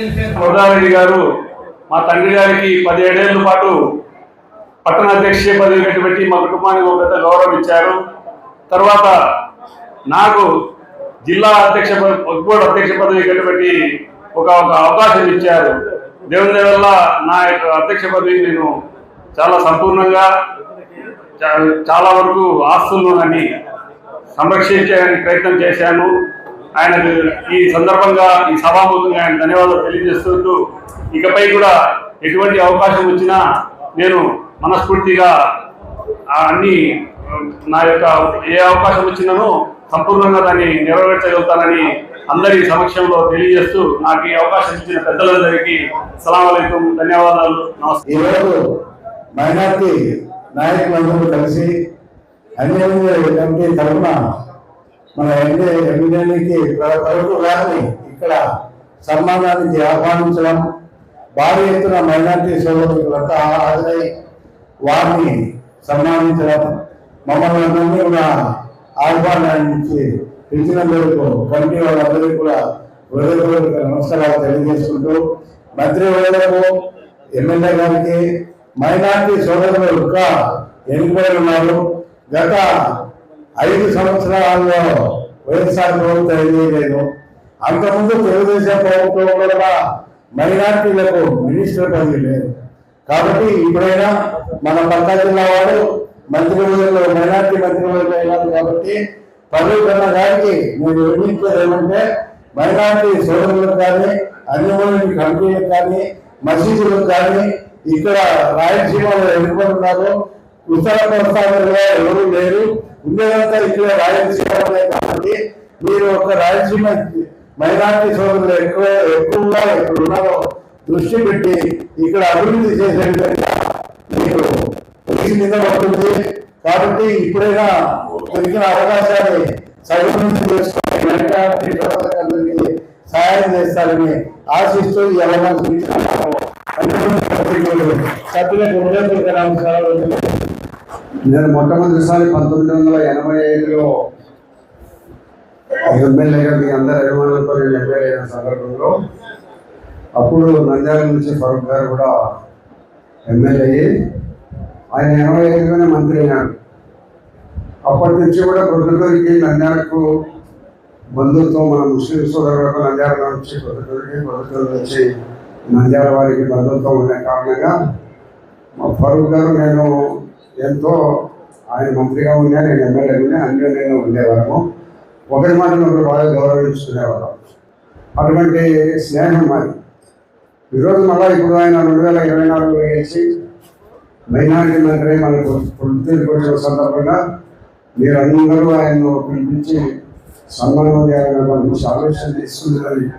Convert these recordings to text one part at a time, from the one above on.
గోదావరి గారు మా తండ్రి గారికి పదిహేడేళ్ళ పాటు పట్టణ అధ్యక్ష పదవి కట్టుబెట్టి మా కుటుంబానికి ఒక పెద్ద గౌరవం ఇచ్చారు. తర్వాత నాకు జిల్లా అధ్యక్ష పద- బోర్డు అధ్యక్ష పదవి కట్టుబెట్టి ఒక ఒక అవకాశం ఇచ్చారు. దేవుని వల్ల నా యొక్క అధ్యక్ష పదవి నేను చాలా సంపూర్ణంగా చాలా వరకు ఆస్తులను అని సంరక్షించడానికి ప్రయత్నం చేశాను. ఆయనకు ఈ సందర్భంగా ఈ సభాముఖంగా ఆయన ధన్యవాదాలు తెలియజేస్తుంటూ ఇకపై కూడా ఎటువంటి అవకాశం వచ్చినా నేను మనస్ఫూర్తిగా అన్ని నా యొక్క ఏ అవకాశం వచ్చినానో సంపూర్ణంగా దాన్ని నెరవేర్చగలుగుతానని అందరి సమక్షంలో తెలియజేస్తూ నాకు ఈ అవకాశం ఇచ్చిన పెద్దలందరికీ సలాం ధన్యవాదాలు నమస్తే మైనార్టీ నాయకులందరూ కలిసి అన్ని కమిటీ తరఫున మన ఎన్డీ ఎమ్మెల్యేకి వరకు గారిని ఇక్కడ సన్మానానికి ఆహ్వానించడం భారీ ఎత్తున మైనార్టీ సోదరులంతా హాజరై వారిని సన్మానించడం మమ్మల్ని అందరినీ కూడా ఆహ్వానించి పిలిచినందుకు కమిటీ వాళ్ళందరికీ కూడా హృదయపూర్వక నమస్కారాలు తెలియజేసుకుంటూ మంత్రివర్యులకు ఎమ్మెల్యే గారికి మైనార్టీ సోదరులు యొక్క ఎన్నికలు ఉన్నారు గత ఐదు సంవత్సరాల్లో వైఎస్ఆర్ ప్రభుత్వం ఏం చేయలేదు అంతకుముందు తెలుగుదేశం ప్రభుత్వం కూడా మైనార్టీలకు మినిస్టర్ పదవి లేదు. కాబట్టి ఇప్పుడైనా మన పక్క జిల్లా వాడు మంత్రివర్గంలో మైనార్టీ మంత్రివర్గం అయినారు కాబట్టి పదవి కన్నా గారికి నేను వినిపించేది ఏమంటే మైనార్టీ సోదరులకు కానీ అన్యమైన కంపెనీలకు కానీ మసీదులకు కానీ ఇక్కడ రాయలసీమలో ఎన్నుకొని ఉత్తర కోస్తాంధ్రలో ఎవరు లేరు. ఉండేదంతా ఇక్కడ రాయలసీమలోనే కాబట్టి మీరు ఒక రాయలసీమ మైనార్టీ సోదరులు ఎక్కువ ఎక్కువగా ఇక్కడ ఉన్నారో దృష్టి పెట్టి ఇక్కడ అభివృద్ధి చేసే విధంగా మీరు పడుతుంది. కాబట్టి ఇప్పుడైనా దొరికిన అవకాశాన్ని సద్వినియోగం చేసుకుని మైనార్టీ సహాయం చేస్తారని ఆశిస్తూ ఈ సభ్యులకు నమస్కారాలు. నేను మొట్టమొదటిసారి పంతొమ్మిది వందల ఎనభై ఐదులో ఎమ్మెల్యేగా మీ అందరి అభిమానులతో నేను ఎమ్మెల్యే అయిన సందర్భంలో అప్పుడు నంద్యాల నుంచి ఫరూక్ గారు కూడా ఎమ్మెల్యే అయ్యి ఆయన ఎనభై ఐదులోనే మంత్రి అయినాడు అప్పటి నుంచి కూడా ప్రొద్దుటూరికి నంద్యాలకు బంధువులతో మన ముస్లిం సోదరులకు నంద్యాల నుంచి ప్రొద్దుటూరికి ప్రొద్దుటూరు నుంచి నంద్యాల వారికి బంధువులతో ఉండే కారణంగా మా ఫరూక్ గారు నేను ఎంతో ఆయన మంత్రిగా ఉన్నా నేను ఎమ్మెల్యే ఉన్నా అన్ని నేను ఉండేవాళ్ళము. ఒకరి మాట ఒకరు బాగా గౌరవించుకునేవాళ్ళం. అటువంటి స్నేహం మాది. ఈరోజు మళ్ళీ ఇప్పుడు ఆయన రెండు వేల ఇరవై నాలుగు వేసి మైనారిటీ మంత్రి మనకు పుట్టిన సందర్భంగా మీరందరూ ఆయన్ను పిలిపించి సన్మానం చేయాలని ఆలోచన తీసుకుందని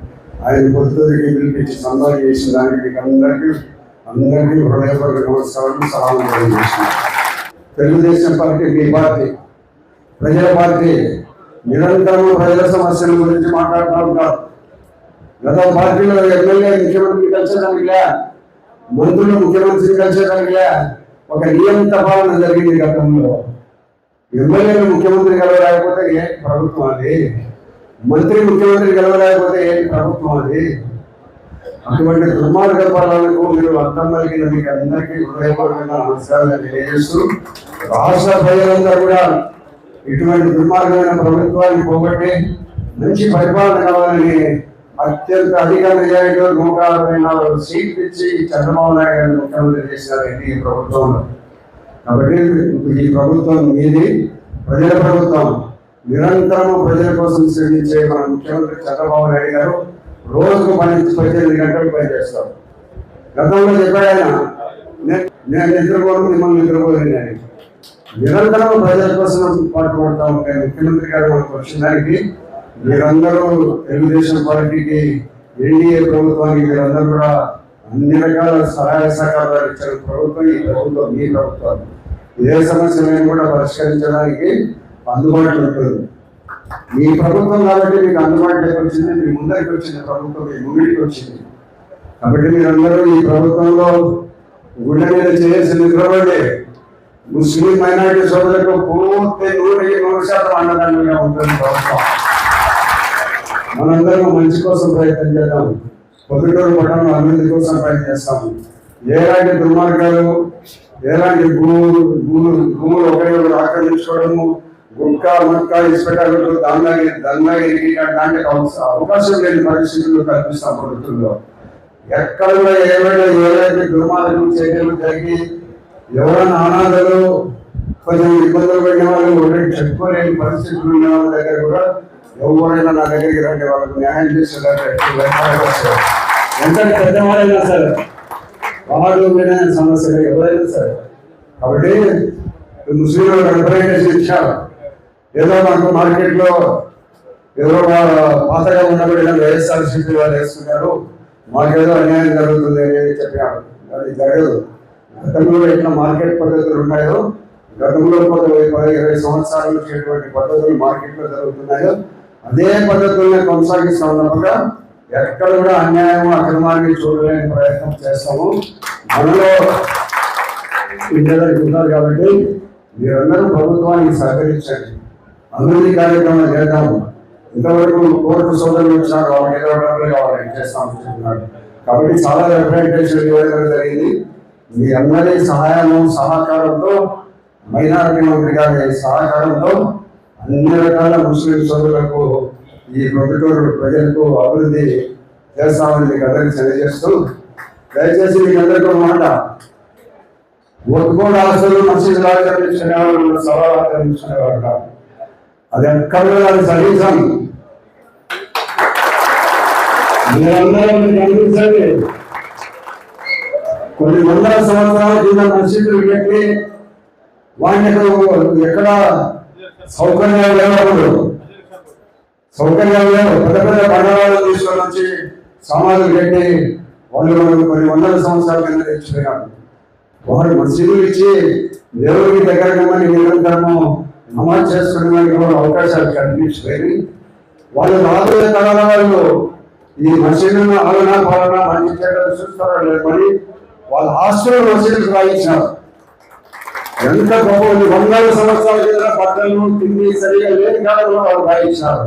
ఆయన పొద్దుకి పిలిపించి సన్మానం చేసిన దానికి అందరికీ అందరికీ హృదయపూర్వక నమస్కారం సలాం చేస్తున్నారు తెలుగుదేశం పార్టీ మీ పార్టీ ప్రజల పార్టీ నిరంతరం ప్రజల సమస్యల గురించి మాట్లాడుతూ ఉంటారు గత పార్టీలో ఎమ్మెల్యే ముఖ్యమంత్రి కలిసేదానికి లే మంత్రులు ముఖ్యమంత్రి కలిసేదానికి లే ఒక నియంత పాలన జరిగింది గతంలో. ఎమ్మెల్యేలు ముఖ్యమంత్రి కలవలేకపోతే ఏంటి ప్రభుత్వం అది? మంత్రి ముఖ్యమంత్రి కలవలేకపోతే ఏంటి ప్రభుత్వం అది? అటువంటి దుర్మార్గ పాలనకు మీరు అర్థం కలిగిన మీకు అందరికీ హృదయపూర్వకంగా నమస్కారాలు తెలియజేస్తూ రాష్ట్ర ప్రజలంతా కూడా ఇటువంటి దుర్మార్గమైన ప్రభుత్వాన్ని పోగొట్టి మంచి పరిపాలన కావాలని అత్యంత అధిక మెజారిటీలో నూట అరవై నాలుగు సీట్లు ఇచ్చి చంద్రబాబు నాయుడు గారిని ముఖ్యమంత్రి చేశారు ఈ ప్రభుత్వంలో. కాబట్టి ఈ ప్రభుత్వం మీది ప్రజల ప్రభుత్వం నిరంతరం ప్రజల కోసం శ్రమించే మన ముఖ్యమంత్రి చంద్రబాబు నాయుడు గారు రోజుకు పన్నెండు పద్దెనిమిది గంటలు పనిచేస్తారు. గతంలో చెప్పాడు ఆయన నేను నిద్రపోను మిమ్మల్ని నిద్రపోలేదు నిరంతరం ప్రజల కోసం పాటుపడతా ఉంటాయి ముఖ్యమంత్రి గారు మనకు మీరందరూ తెలుగుదేశం పార్టీకి ఎన్డీఏ ప్రభుత్వానికి మీరందరూ కూడా అన్ని రకాల సహాయ సహకారాలు ఇచ్చిన ప్రభుత్వం ఈ ప్రభుత్వం మీ ప్రభుత్వం ఏ సమస్యలను కూడా పరిష్కరించడానికి అందుబాటులో ఉంటుంది మీ ప్రభుత్వం కాబట్టి మీకు అందుబాటులోకి వచ్చింది మీ ముందరికి వచ్చింది ప్రభుత్వం మీ ముంగిడికి వచ్చింది. కాబట్టి మీరందరూ ఈ ప్రభుత్వంలో గుండె మీద చేయాల్సిన నిద్రపడే ముస్లిం మైనారిటీ సోదరులకు పూర్తి నూటికి నూరు శాతం అండదండగా ఉంటుంది ప్రభుత్వం. మనందరం మంచి కోసం ప్రయత్నం చేద్దాం. పొద్దుటూరు పట్టణం అభివృద్ధి కోసం పనిచేస్తాము ఎలాంటి దుర్మార్గాలు ఎలాంటి భూములు భూములు భూములు ఒకరి ఆక్రమించుకోవడము గుట్కా ముట్కా ఇసుపెట్టాలు దందాగి దందాగిరికి దానికి అవకాశం లేని పరిస్థితులు కల్పిస్తాం ప్రభుత్వంలో. ఎక్కడ కూడా ఏమైనా ఏదైతే దుర్మార్గం చర్యలు జరిగి ఎవరైనా అనాథలు కొంచెం ఇబ్బందులు పడిన వాళ్ళు ఒకటి చెప్పుకోలేని పరిస్థితులు ఉన్న వాళ్ళ దగ్గర కూడా ఎవరైనా నా దగ్గరికి రండి వాళ్ళకు న్యాయం చేసేదాన్ని ఎంత పెద్దవాళ్ళైనా సరే వాళ్ళు వినే సమస్యలు ఎవరైనా సరే. కాబట్టి ముస్లింలు రిప్రజెంటేషన్ ఇచ్చారు ఏదో మనకు మార్కెట్లో ఎవరో వా- పాతగా ఉన్నబడిన వైఎస్ఆర్సీపీ వాళ్ళు వేస్తున్నారు మాకేదో అన్యాయం జరుగుతుంది అని చెప్పారు అది జరగదు. గతంలో ఎట్లా మార్కెట్ పద్ధతులు ఉన్నాయో గతంలో కొంత పది ఇరవై సంవత్సరాలు నుంచి ఎటువంటి పద్ధతులు మార్కెట్లో జరుగుతున్నాయో అదే పద్ధతుల్ని కొనసాగిస్తా ఉన్నప్పుడు ఎక్కడ కూడా అన్యాయం అక్రమాన్ని చూడలేని ప్రయత్నం చేస్తాము. మనలో విద్యార్థులు ఉన్నారు కాబట్టి మీరందరూ ప్రభుత్వానికి సహకరించండి. అభివృద్ధి కార్యక్రమాలు చేద్దాము. ఇంతవరకు కోర్టు సోదరులు వచ్చినారు వాళ్ళు ఏదో డబ్బులు కావాలని చేస్తాం చెప్తున్నారు కాబట్టి చాలా రిప్రజెంటేషన్ ఇవ్వడం జరిగింది. మీ అందరి సహాయము సహకారంతో మైనారిటీ మంత్రి గారి సహకారంతో అన్ని రకాల ముస్లిం సోదరులకు ఈ ప్రొద్దుటూరు ప్రజలకు అభివృద్ధి చేస్తామని మీకు అందరికీ తెలియజేస్తూ దయచేసి మీకు అందరికీ ఒక మాట ఒట్టుకోండి ఆస్తులు మసీదు ఆచరించుకునేవాళ్ళు సభ ఆచరించుకునేవాళ్ళు కాదు. అది ఎక్కడ కూడా మీరందరూ మీకు అనిపించండి కొన్ని వందల సంవత్సరాల కింద మనుషులు పెట్టి వాడిని ఎక్కడ సౌకర్యాలు లేనప్పుడు సౌకర్యాలు లేవు పెద్ద పెద్ద పండుగలు తీసుకొని వచ్చి సమాధులు పెట్టి వాళ్ళు మనకు కొన్ని వందల సంవత్సరాల కింద తెచ్చిపోయారు వారు మసీదులు ఇచ్చి దేవుడికి దగ్గర కమ్మని నిరంతరము నమాజ్ చేసుకోవడానికి కూడా అవకాశాలు కనిపించిపోయి వాళ్ళు రాబోయే తరాల వాళ్ళు ఈ మసీదులను ఆలన పాలన మంచి చెడ్డలు చూస్తారో లేదని వాళ్ళ ఆస్తులు మసీదులు రాయించారు ఎంత గొప్ప వందల సంవత్సరాల కింద పట్టణం తిండి సరిగా లేని కాలంలో వాళ్ళు రాయించారు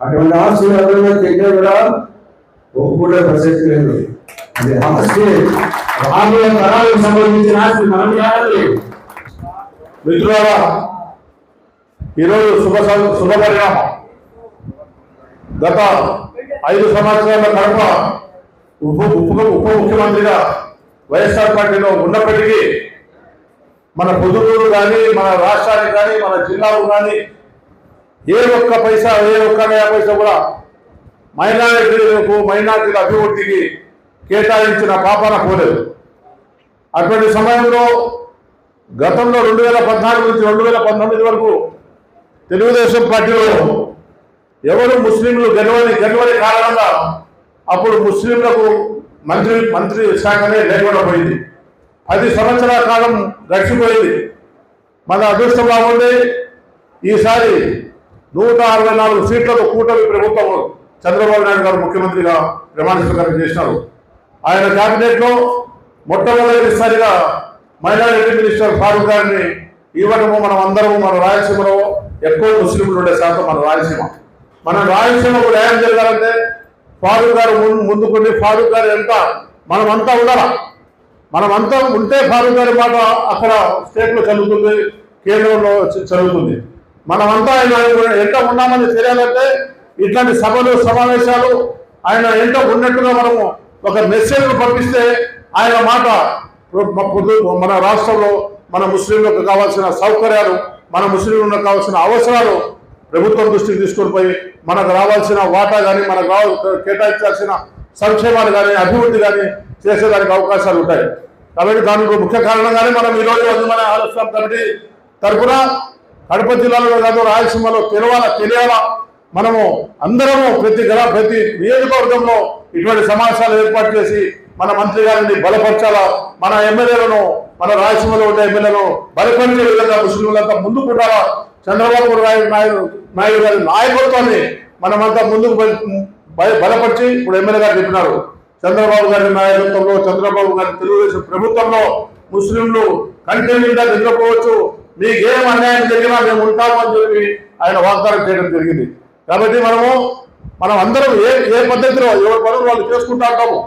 అటువంటి ఆస్తులు ఎవరైనా తింటే కూడా ఒప్పుకునే ప్రసక్తి లేదు. అది ఆస్తి రాబోయే తరాలకు సంబంధించిన ఆస్తి మనం కావాలి మిత్రులారా ఈరోజు శుభ సం- శుభ పరిణామం. గత ఐదు సంవత్సరాల కడప ఉప ఉప ఉప ముఖ్యమంత్రిగా వైఎస్ఆర్ పార్టీలో ఉన్నప్పటికీ మన పొదుగురు కానీ మన రాష్ట్రానికి కానీ మన జిల్లాకు కానీ ఏ ఒక్క పైసా ఏ ఒక్క పైసా కూడా మైనారిటీలకు మైనారిటీల అభివృద్ధికి కేటాయించిన పాపన పోలేదు. అటువంటి సమయంలో గతంలో రెండు వేల పద్నాలుగు నుంచి రెండు వేల పంతొమ్మిది వరకు తెలుగుదేశం పార్టీలో ఎవరు ముస్లింలు గెలవని గెలవని కారణంగా అప్పుడు ముస్లింలకు మంత్రి మంత్రి శాఖనే లేకుండా పోయింది పది సంవత్సరాల కాలం గడిచిపోయింది. మన అదృష్టం బాగుంది. ఈసారి నూట అరవై నాలుగు సీట్లకు కూటమి ప్రభుత్వం చంద్రబాబు నాయుడు గారు ముఖ్యమంత్రిగా ప్రమాణ స్వీకారం చేసినారు ఆయన కేబినెట్లో మొట్టమొదటిసారిగా మైనారిటీ మినిస్టర్ ఫారూక్ గారిని ఇవ్వడము మనం అందరము మన రాయలసీమలో ఎక్కువ ముస్లింలు ఉండే శాతం మన రాయలసీమ. మన రాయలసీమకు న్యాయం జరగాలంటే ఫారూక్ గారు ముందుకుండి ఫారూక్ గారు ఎంత? మనమంతా ఉండాలా? మనమంతా ఉంటే ఫారూక్ గారి మాట అక్కడ స్టేట్లో చదువుతుంది కేంద్రంలో చదువుతుంది. మనమంతా ఆయన ఎంత ఉన్నామని తెలియాలంటే ఇట్లాంటి సభలు సమావేశాలు ఆయన ఎంత ఉన్నట్టుగా మనము ఒక మెసేజ్ పంపిస్తే ఆయన మాట పొద్దు- మన రాష్ట్రంలో మన ముస్లింలకు కావాల్సిన సౌకర్యాలు మన ముస్లింలకు కావాల్సిన అవసరాలు ప్రభుత్వం దృష్టికి తీసుకొని పోయి మనకు రావాల్సిన వాటా కానీ మనకు రావ కేటాయించాల్సిన సంక్షేమాలు కానీ అభివృద్ధి కానీ చేసేదానికి అవకాశాలు ఉంటాయి. కాబట్టి దానికి ముఖ్య కారణంగానే మనం ఈరోజు మన ఆలోచన కమిటీ తరఫున కడప జిల్లాలో కాదు రాయలసీమలో తెలవాల తెలియాలా? మనము అందరము ప్రతి గల ప్రతి నియోజకవర్గంలో ఇటువంటి సమావేశాలు ఏర్పాటు చేసి మన మంత్రి గారిని బలపరచాలా? మన ఎమ్మెల్యేలను మన రాయలసీమలో ఉండే ఎమ్మెల్యేలను బలపరిచే విధంగా ముస్లింలంతా ముందుకు ఉండాలా? చంద్రబాబు నాయుడు నాయుడు నాయుడు గారి నాయకత్వాన్ని మనమంతా ముందుకు బలపరిచి ఇప్పుడు ఎమ్మెల్యే గారు చెప్పినారు. చంద్రబాబు గారి నాయకత్వంలో చంద్రబాబు గారి తెలుగుదేశం ప్రభుత్వంలో ముస్లింలు కంటిన్యూగా నిద్రపోవచ్చు. మీకేం అన్యాయం జరిగినా మేము ఉంటాము అని చెప్పి ఆయన వాగ్దానం చేయడం జరిగింది. కాబట్టి మనము మనం అందరం ఏ ఏ పద్ధతిలో ఎవరి పనులు వాళ్ళు చేసుకుంటా ఉంటాము.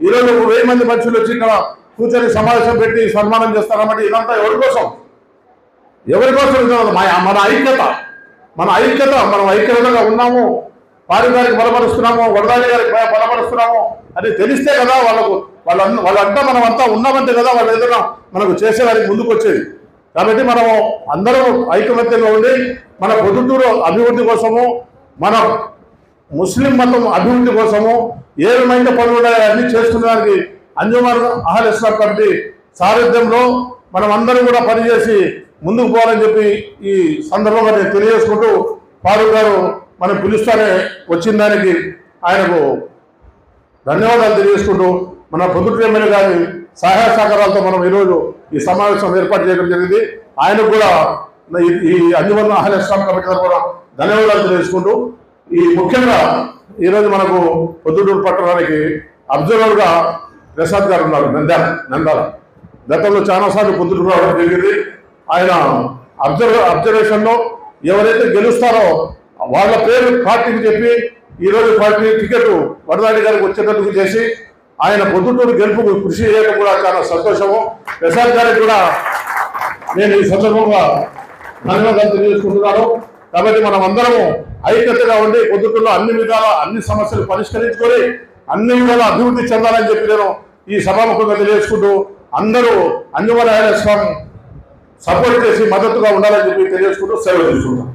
ఈరోజు ఒక వెయ్యి మంది మనుషులు వచ్చి ఇక్కడ కూర్చొని సమావేశం పెట్టి సన్మానం చేస్తారన్నమాట ఇదంతా ఎవరి కోసం? ఎవరి కోసం కాదు. మన మన ఐక్యత మన ఐక్యత మనం ఐక్యతగా ఉన్నాము వారి గారికి బలపరుస్తున్నాము వరదాని గారికి బలపరుస్తున్నాము అని తెలిస్తే కదా వాళ్ళకు వాళ్ళ వాళ్ళంతా మనం అంతా ఉన్నామంటే కదా వాళ్ళు ఏదైనా మనకు చేసేవారికి ముందుకు వచ్చేది కాబట్టి మనము అందరం ఐకమత్యంగా ఉండి మన పొద్దుటూరు అభివృద్ధి కోసము మన ముస్లిం మతం అభివృద్ధి కోసము ఏ విధమైన పనులు ఉన్నాయో అన్ని చేసుకునేదానికి అంజుమాన్ అహల్ ఇస్లాం కమిటీ సారథ్యంలో మనం అందరం కూడా పనిచేసి ముందుకు పోవాలని చెప్పి ఈ సందర్భంగా నేను తెలియజేసుకుంటూ ఫారూక్ గారు మనం పిలుస్తానే వచ్చిన దానికి ఆయనకు ధన్యవాదాలు తెలియజేసుకుంటూ మన పొద్దుటి ఎమ్మెల్యే గారి సహాయ సహకారాలతో మనం ఈరోజు ఈ సమావేశం ఏర్పాటు చేయడం జరిగింది. ఆయనకు కూడా ఈ- అన్నివరణ అంజుమన్ ఇస్లాం కమిటీ తరఫున ధన్యవాదాలు తెలియజేసుకుంటూ ఈ ముఖ్యంగా ఈరోజు మనకు పొద్దుటూరు పట్టణానికి అబ్జర్వర్గా ప్రసాద్ గారు ఉన్నారు. నంద్యాల నందాల గతంలో చాలాసార్లు పొద్దుటూరు రావడం జరిగింది. ఆయన అబ్జర్వ్ అబ్జర్వేషన్లో ఎవరైతే గెలుస్తారో వాళ్ళ పేరు పార్టీకి చెప్పి ఈ రోజు పార్టీ టికెట్ వరదాడి గారికి వచ్చేటట్టుకు చేసి ఆయన పొద్దుటూరు గెలుపుకు కృషి చేయడం కూడా చాలా సంతోషము. ప్రసాద్ గారికి కూడా నేను ఈ సందర్భంగా ధన్యవాదాలు తెలియజేసుకుంటున్నాను. కాబట్టి మనం అందరము ఐక్యతగా ఉండి పొద్దుటూరులో అన్ని విధాల అన్ని సమస్యలు పరిష్కరించుకొని అన్ని విధాల అభివృద్ధి చెందాలని చెప్పి నేను ఈ సభాముఖంగా తెలియజేసుకుంటూ అందరూ అన్ని స్వామి సపోర్ట్ చేసి మద్దతుగా ఉండాలని చెప్పి తెలియజేసుకుంటూ సెలవు తీసుకుంటాం.